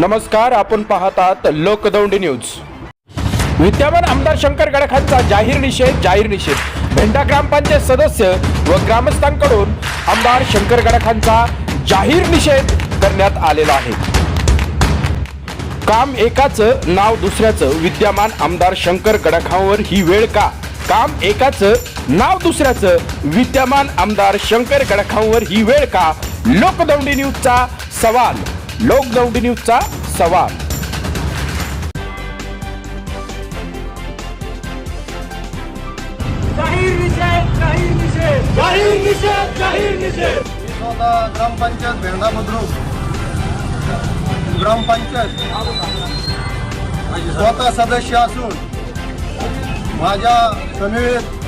नमस्कार आपण पाहतात लोकदौंडी न्यूज. विद्यमान आमदार शंकर गडखांचा जाहीर निषेध जाहीर निषेध. भेंडा ग्रामपंचायत सदस्य व ग्रामस्थांकडून आमदार शंकर गडखांचा जाहीर निषेध करण्यात आलेला आहे. काम एकाचं नाव दुसऱ्याचं. विद्यमान आमदार शंकर गडाखांवर ही वेळ का? काम एकाचं नाव दुसऱ्याचं. विद्यमान आमदार शंकर गडाखांवर ही वेळ का? लोकदौंडी न्यूजचा सवाल. लोकदौंडी न्यूजचा सवाल. जाहीर निषेध जाहीर निषेध. जाहीर निषेध जाहीर निषेध. मी स्वतः ग्रामपंचायत भेंडा बुद्रुक ग्रामपंचायत स्वतः सदस्य असून माझ्या समवेत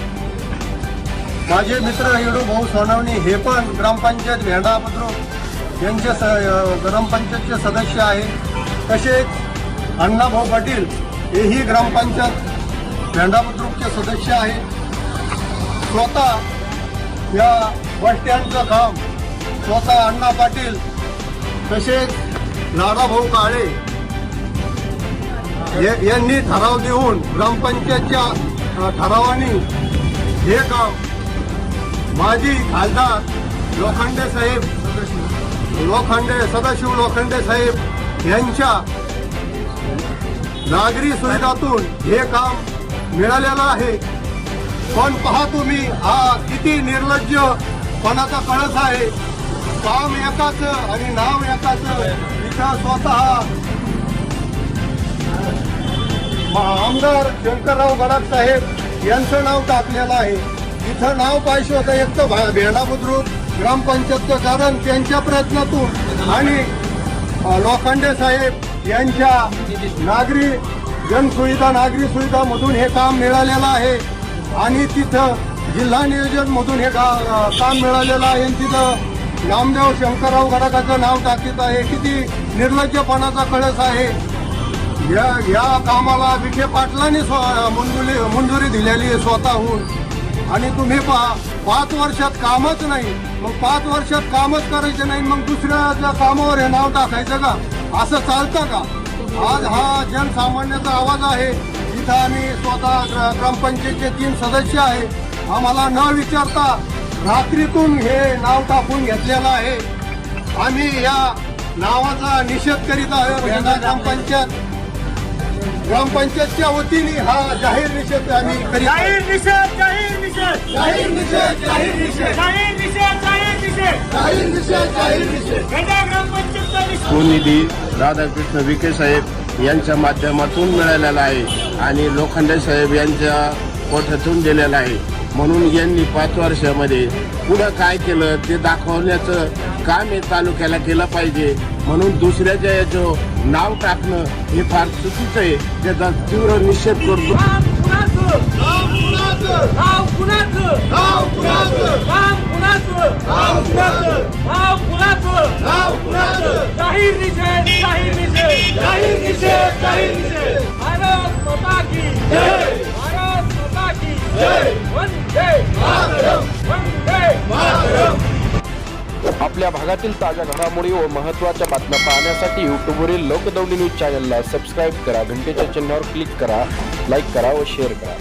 माझे मित्र येडू भाऊ सोनवणी हे पण ग्रामपंचायत भेंडा बुद्रुक यांचे स ग्रामपंचायतचे सदस्य आहेत तसेच अण्णाभाऊ पाटील हेही ग्रामपंचायत भेंडा बुद्रुकचे सदस्य आहेत. स्वतः या बस स्टँडचं काम स्वतः अण्णा पाटील तसेच लाडाभाऊ काळे यांनी ठराव देऊन ग्रामपंचायतच्या ठरावाने हे काम माजी खासदार लोखंडे साहेब लोखंडे सदाशिव लोखंडे साहेब यांच्या नागरी सुविधातून हे काम मिळालेलं आहे. पण पहा तुम्ही हा किती निर्लज्जपणाचा कळस आहे. काम एकाच आणि नाव एकाच इथं स्वतः आमदार शंकरराव गडाख साहेब यांचं नाव टाकलेलं आहे. इथं नाव पाहिजे होतं एक तर भा- भेंडा बुद्रुक ग्रामपंचायतचं कारण त्यांच्या प्रयत्नातून आणि लोखंडे साहेब यांच्या नागरी जनसुविधा नागरी सुविधामधून हे काम मिळालेलं आहे. आणि तिथं जिल्हा नियोजनमधून हे का- काम मिळालेलं आहे. आणि तिथं नामदेव शंकरराव गडकाचं नाव टाकीत आहे. किती निर्लज्जपणाचा कळस आहे. या या कामाला विखे पाटलांनी स्व- मंजुरी मंजुरी दिलेली आहे स्वतःहून. आणि तुम्ही पहा पाच वर्षात कामच नाही. मग पाच वर्षात कामच करायचं नाही मग दुसऱ्याच्या कामावर हे नाव टाकायचं का? असं चालतं का? आज हा जनसामान्याचा आवाज आहे. इथं आम्ही स्वतः ग्रामपंचायतचे तीन सदस्य आहे. आम्हाला न विचारता रात्रीतून हे नाव टाकून घेतलेलं आहे. आम्ही या नावाचा निषेध करीत आहोत. भेंडा ग्रामपंचायत ग्रामपंचायतच्या वतीने हा जाहीर निषेध आम्ही करीत निषेध जाहीर निषेध जाहीर निषेध जाहीर निषेध जाहीर निषेध जाहीर निषेध तो निधी राधाकृष्ण विखे साहेब यांच्या माध्यमातून मिळालेला आहे आणि लोखंडे साहेब यांच्या कोठ्यातून दिलेला आहे. म्हणून यांनी पाच वर्षामध्ये पुढं काय केलं ते दाखवण्याचं काम हे तालुक्याला केलं पाहिजे. म्हणून दुसऱ्याच्या याचं नाव टाकणं हे फार चुकीचं आहे. त्याचा तीव्र निषेध करतो. जाहीर निषेध जाहीर निषेध जाहीर निषेध जाहीर निषेध. भारत माता की जय. भारत माता की जय. वंदे मातरम वंदे मातरम. आपल्या भागातील ताज्या घडामोडी व महत्त्वाच्या बातम्या पाहण्यासाठी यूट्यूबवरील लोकदौंडी न्यूज चॅनलला सबस्क्राईब करा. घंटेच्या चिन्हावर क्लिक करा लाईक करा व शेअर करा.